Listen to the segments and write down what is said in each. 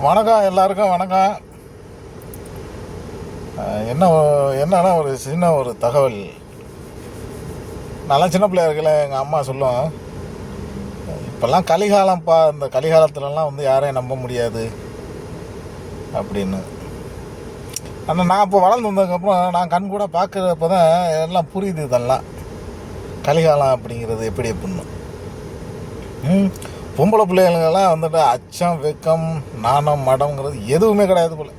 வணக்கம் எல்லாருக்கும் வணக்கம். என்ன என்னன்னா ஒரு சின்ன ஒரு தகவல். நல்லா சின்ன பிள்ளையா இருக்கல எங்கள் அம்மா சொல்லும் இப்போல்லாம் கலிகாலம்ப்பா இந்த கலிகாலத்துலலாம் வந்து யாரையும் நம்ப முடியாது. அப்படின்னு. ஆனால் நான் இப்போ வளர்ந்து வந்ததுக்கப்புறம் நான் கண் கூட பார்க்குறப்ப தான் எல்லாம் புரியுது இதெல்லாம். கலிகாலம் அப்படிங்கிறது எப்படி அப்படின்னு. பொம்பளை பிள்ளைகளுக்கெல்லாம் வந்துட்டு அச்சம் வெக்கம் நாணம் மடம்ங்கிறது எதுவுமே கிடையாது போல்.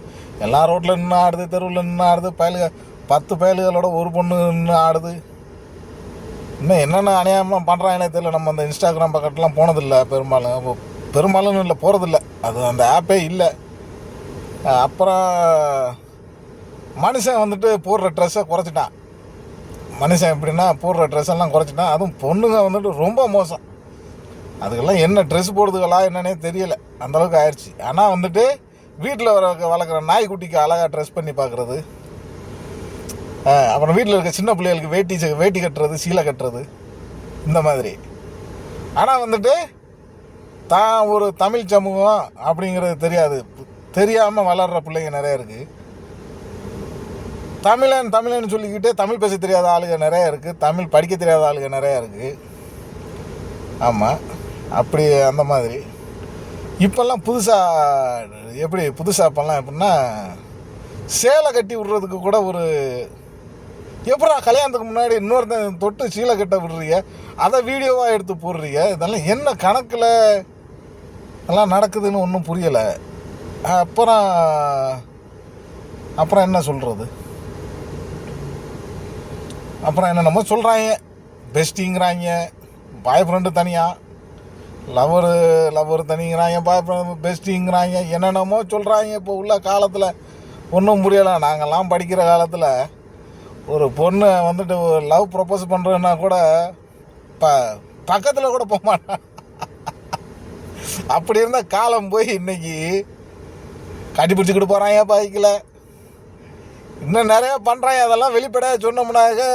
எல்லா ரோட்டில் நின்று ஆடுது தெருவில் நின்று ஆடுது பயலுக பத்து பயலுகளோட ஒரு பொண்ணு நின்று ஆடுது. இன்னும் என்னென்ன அநியாயமாக பண்ணுறாங்கன்னே தெரியல. நம்ம அந்த இன்ஸ்டாகிராம் பக்கத்துலாம் போனதில்லை பெரும்பாலும். பெரும்பாலும் இல்லை போகிறதில்ல அது அந்த ஆப்பே இல்லை. அப்புறம் மனுஷன் வந்துட்டு போடுற ட்ரெஸ்ஸை குறைச்சிட்டான். மனுஷன் எப்படின்னா போடுற ட்ரெஸ் எல்லாம் குறைச்சிட்டான். அதுவும் பொண்ணுங்க வந்துட்டு ரொம்ப மோசம். அதுக்கெல்லாம் என்ன ட்ரெஸ் போடுறதுகளா என்னன்னே தெரியல. அந்தளவுக்கு ஆயிடுச்சு ஆனால் வந்துட்டு வீட்டில் வர வளர்க்குற நாய்க்குட்டிக்கு அழகாக ட்ரெஸ் பண்ணி பார்க்குறது அப்புறம் வீட்டில் இருக்க சின்ன பிள்ளைகளுக்கு வேட்டி வேட்டி கட்டுறது சீலை கட்டுறது. இந்த மாதிரி. ஆனால் வந்துட்டு தான் ஒரு தமிழ் சமூகம் அப்படிங்கிறது தெரியாது. தெரியாமல் வளர்கிற பிள்ளைங்க நிறையா இருக்குது தமிழன் தமிழன் சொல்லிக்கிட்டே தமிழ் பேச தெரியாத ஆளுங்க நிறையா இருக்குது தமிழ் படிக்க தெரியாத ஆளுங்க நிறையா இருக்குது ஆமாம் அப்படி அந்த மாதிரி. இப்போல்லாம் புதுசாக எப்படி புதுசாக இப்போல்லாம் எப்படின்னா சேலை கட்டி விடுறதுக்கு கூட ஒரு எப்படா கல்யாணத்துக்கு முன்னாடி இன்னொருத்தன் தொட்டு சீலை கட்ட விடுறீங்க? அதை வீடியோவாக எடுத்து போடுறீங்க? இதெல்லாம் என்ன கணக்கில் எல்லாம் நடக்குதுன்னு ஒன்றும் புரியலை. அப்புறம் அப்புறம் என்ன சொல்கிறது அப்புறம் என்னென்னமோ சொல்கிறாங்க பெஸ்டிங்கிறாங்க பாய் ஃப்ரெண்டு தனியாக லவரு லவர் தனிங்கிறாங்க பாய் பெஸ்டிங்கிறாங்க என்னென்னமோ சொல்கிறாங்க இப்போ உள்ள காலத்தில். ஒன்றும் புரியலை. நாங்கள்லாம் படிக்கிற காலத்தில் ஒரு பொண்ணு வந்துட்டு ஒரு லவ் ப்ரப்போஸ் பண்ணுறதுன்னா கூட ப பக்கத்தில் கூட போக மாட்டான் அப்படி இருந்தால் காலம் போய் இன்றைக்கி கட்டிப்பிடிச்சிக்கிட்டு போகிறாங்க பைக்கில் இன்னும் நிறையா பண்ணுறாங்க அதெல்லாம் வெளிப்படையாக சொன்னோம்னாக்க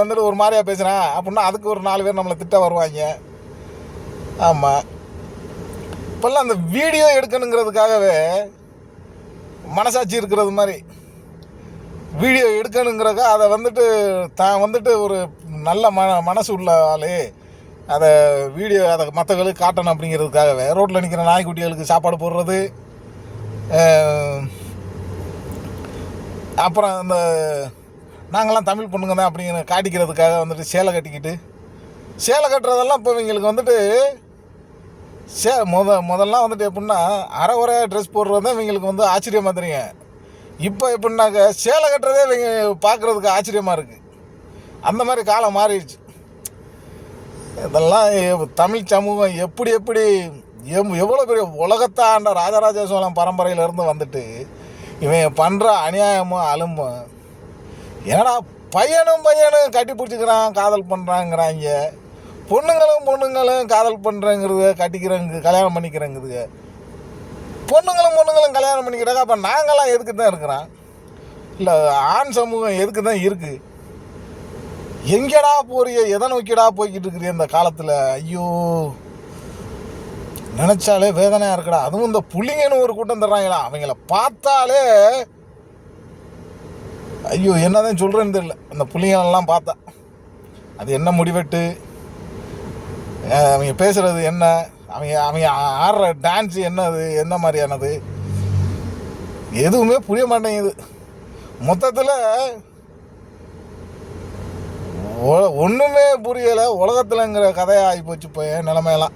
வந்துட்டு ஒரு மாதிரியா பேசுகிறேன் அப்படின்னா அதுக்கு ஒரு நாலு பேர் நம்மளை திட்ட வருவாங்க. ஆமாம் இப்போல்லாம் அந்த வீடியோ எடுக்கணுங்கிறதுக்காகவே மனசாட்சி இருக்கிறது மாதிரி. வீடியோ எடுக்கணுங்கிறக்கா அதை வந்துட்டு தான் வந்துட்டு ஒரு நல்ல ம மனசு உள்ள ஆளே. அதை வீடியோ அதை மற்றவங்களுக்கு காட்டணும் அப்படிங்கிறதுக்காகவே. ரோட்டில் நிற்கிற நாய்க்குட்டிகளுக்கு சாப்பாடு போடுறது. அப்புறம் இந்த நாங்களாம் தமிழ் பொண்ணுங்க தான் அப்படிங்கிற காட்டிக்கிறதுக்காக வந்துட்டு சேலை கட்டிக்கிட்டு. சேலை கட்டுறதெல்லாம் இப்போ இவங்களுக்கு வந்துட்டு சே முத முதல்லாம் வந்துட்டு எப்படின்னா அரை குறையாக ட்ரெஸ் போடுறது தான் இவங்களுக்கு வந்து ஆச்சரியமாக தெரியும் இப்போ எப்படின்னாக்க சேலை கட்டுறதே இவங்க பார்க்குறதுக்கு ஆச்சரியமாக இருக்குது அந்த மாதிரி காலம் மாறிடுச்சு. இதெல்லாம் தமிழ் சமூகம் எப்படி எப்படி எம் எவ்வளோ பெரிய உலகத்தை ஆண்ட ராஜராஜ சோழன் பரம்பரையிலேருந்து வந்துட்டு இவன் பண்ணுற அநியாயமும் அலும்பும் என்னடா பையனும் பையனும் கட்டி பிடிச்சிக்கிறான் காதல் பண்ணுறாங்கிறாங்க பொண்ணுங்களும் பொண்ணுங்களும் காதல் பண்ணுறேங்கிறது கட்டிக்கிறேங்க கல்யாணம் பண்ணிக்கிறேங்குதுங்க பொண்ணுங்களும் பொண்ணுங்களும் கல்யாணம் பண்ணிக்கிறாங்க அப்போ நாங்களாம் எதுக்கு தான் இருக்கிறோம்? இல்லை ஆண் சமூகம் எதுக்கு தான் இருக்குது எங்கேடா போறிய? எதை நோக்கிடா போய்கிட்டு இருக்கிறிய இந்த காலத்தில்? ஐயோ. நினச்சாலே வேதனையாக இருக்குடா. அதுவும் இந்த புள்ளிங்கன்னு ஒரு கூட்டம் தர்றாங்களா? அவங்கள பார்த்தாலே ஐயோ என்னதான் சொல்கிறேன்னு தெரியல. அந்த புள்ளிங்களெல்லாம் பார்த்தா. அது என்ன முடிவெட்டு? அவங்க பேசுகிறது என்ன? அவங்க அவங்க ஆடுற டான்ஸ் என்னது? என்ன மாதிரியானது? எதுவுமே புரிய மாட்டேங்குது. மொத்தத்தில் ஒன்றுமே புரியலை. உலகத்தில்ங்கிற கதையாக ஆகி போச்சு இப்போ நிலமையெல்லாம்.